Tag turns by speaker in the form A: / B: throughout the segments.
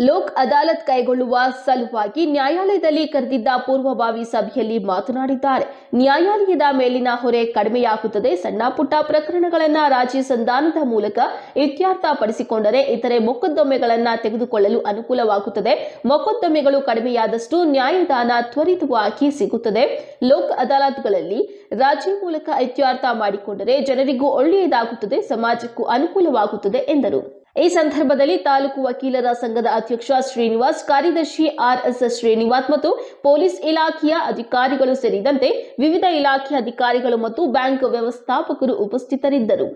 A: ಲೋಕ್ ಅದಾಲತ್ ಕೈಗೊಳ್ಳುವ ಸಲುವಾಗಿ ನ್ಯಾಯಾಲಯದಲ್ಲಿ ಕರೆದಿದ್ದ ಪೂರ್ವಭಾವಿ ಸಭೆಯಲ್ಲಿ ಮಾತನಾಡಿದ್ದಾರೆ. ನ್ಯಾಯಾಲಯದ ಮೇಲಿನ ಹೊರೆ ಕಡಿಮೆಯಾಗುತ್ತದೆ. ಸಣ್ಣ ಪುಟ್ಟ ಪ್ರಕರಣಗಳನ್ನು ರಾಜಿ ಸಂಧಾನದ ಮೂಲಕ ಇತ್ಯರ್ಥಪಡಿಸಿಕೊಂಡರೆ ಇತರೆ ಮೊಕದ್ದಮೆಗಳನ್ನು ತೆಗೆದುಕೊಳ್ಳಲು ಅನುಕೂಲವಾಗುತ್ತದೆ. ಮೊಕದ್ದಮೆಗಳು ಕಡಿಮೆಯಾದಷ್ಟು ನ್ಯಾಯದಾನ ತ್ವರಿತವಾಗಿ ಸಿಗುತ್ತದೆ. ಲೋಕ್ ಅದಾಲತ್ಗಳಲ್ಲಿ ರಾಜಿ ಮೂಲಕ ಇತ್ಯರ್ಥ ಮಾಡಿಕೊಂಡರೆ ಜನರಿಗೂ ಒಳ್ಳೆಯದಾಗುತ್ತದೆ, ಸಮಾಜಕ್ಕೂ ಅನುಕೂಲವಾಗುತ್ತದೆ ಎಂದರು. ಈ ಸಂದರ್ಭದಲ್ಲಿ ತಾಲೂಕು ವಕೀಲರ ಸಂಘದ ಅಧ್ಯಕ್ಷ ಶ್ರೀನಿವಾಸ್, ಕಾರ್ಯದರ್ಶಿ ಆರ್ಎಸ್ ಶ್ರೀನಿವಾಸ್ ಮತ್ತು ಪೊಲೀಸ್ ಇಲಾಖೆಯ ಅಧಿಕಾರಿಗಳು ಸೇರಿದಂತೆ ವಿವಿಧ ಇಲಾಖೆಯ ಅಧಿಕಾರಿಗಳು ಮತ್ತು ಬ್ಯಾಂಕ್ ವ್ಯವಸ್ಥಾಪಕರು ಉಪಸ್ಥಿತರಿದ್ದರು.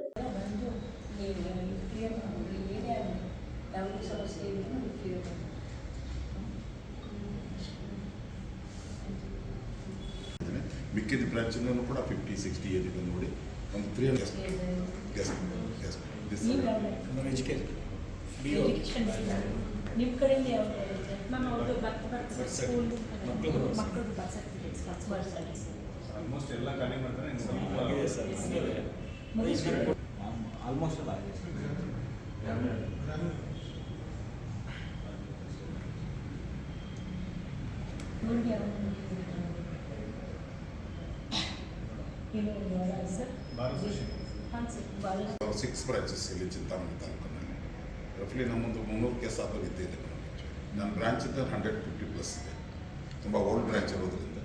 B: ನೋಡಿ. ಒಂದು three hundred yes yes this
C: ನೀವು ಯಾವ
D: ಎಜುಕೇಶನ್
C: ಎಜುಕೇಷನ್ ನಿಮ್ಮ ಕಡೆಯಿಂದ ಯಾವ ಮ್ಯಾಮ್ ಅವ್ರದ್ದು ಬರ್ತ್ ಬರ್ತ್ ಸ್ಕೂಲ್
D: ಮಕ್ಳದ್ದು birth
C: ಮಕ್ಕಳದ್ದು birth certificates birth certificates
E: almost ಎಲ್ಲ ಖಾಲಿ ಮಾಡ್ತಾರೆ ಇನ್ನು ಸ್ವಲ್ಪ
D: ಆಗಿದೆ ಸರ್
C: ಮುಗಿಸ್ಬಿಟ್ಟು
D: ಆಲ್ಮೋಸ್ಟ್ ಎಲ್ಲ ಆಗಿದೆ
C: ಇವ್ರಿಗೆ ಯಾವ ಏನು ಸರ್
E: ಭಾರತ ಕೃಷಿ
C: ಹಾಂ ಸರ್ ಭಾಳ
B: ಸಿಕ್ಸ್ ಬ್ರಾಂಚಸ್ ಇಲ್ಲಿ ಚಿಂತಾಮಣಿ ತಾಲೂಕಿನಲ್ಲಿ. ರಫ್ಲಿ ನಮ್ಮೊಂದು ಮುನ್ನೂರು ಕೇಸ್ ಆದರೂ ಇದ್ದೇ ಇದೆ ನನ್ನ ಬ್ರಾಂಚ್ ಇದ್ದ ಹಂಡ್ರೆಡ್ ಫಿಫ್ಟಿ ಪ್ಲಸ್ ಇದೆ. ತುಂಬ ಓಲ್ಡ್ ಬ್ರಾಂಚ್ ಇರೋದ್ರಿಂದ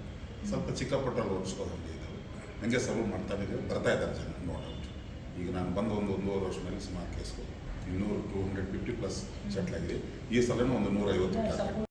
B: ಸ್ವಲ್ಪ ಚಿಕ್ಕ ಪುಟ್ಟ ಲೋಡ್ಸ್ಗಳು ನನಗೆ ಇದ್ದಾವೆ ಹಂಗೆ ಸರ್ವ್ ಮಾಡ್ತಾನೆ ಬರ್ತಾ ಇದ್ದಾರೆ ಜನ ನೋಡೋದು ಈಗ ನಾನು ಬಂದು ಒಂದು ಒಂದೂವರೆ ವರ್ಷ ಮೇಲೆ ಸುಮಾರು ಕೇಸ್ಗಳು ಇನ್ನೂರು two hundred fifty plus settle ಆಗಿದೆ. ಈ ಸಲನೂ ಒಂದು ನೂರೈವತ್ತು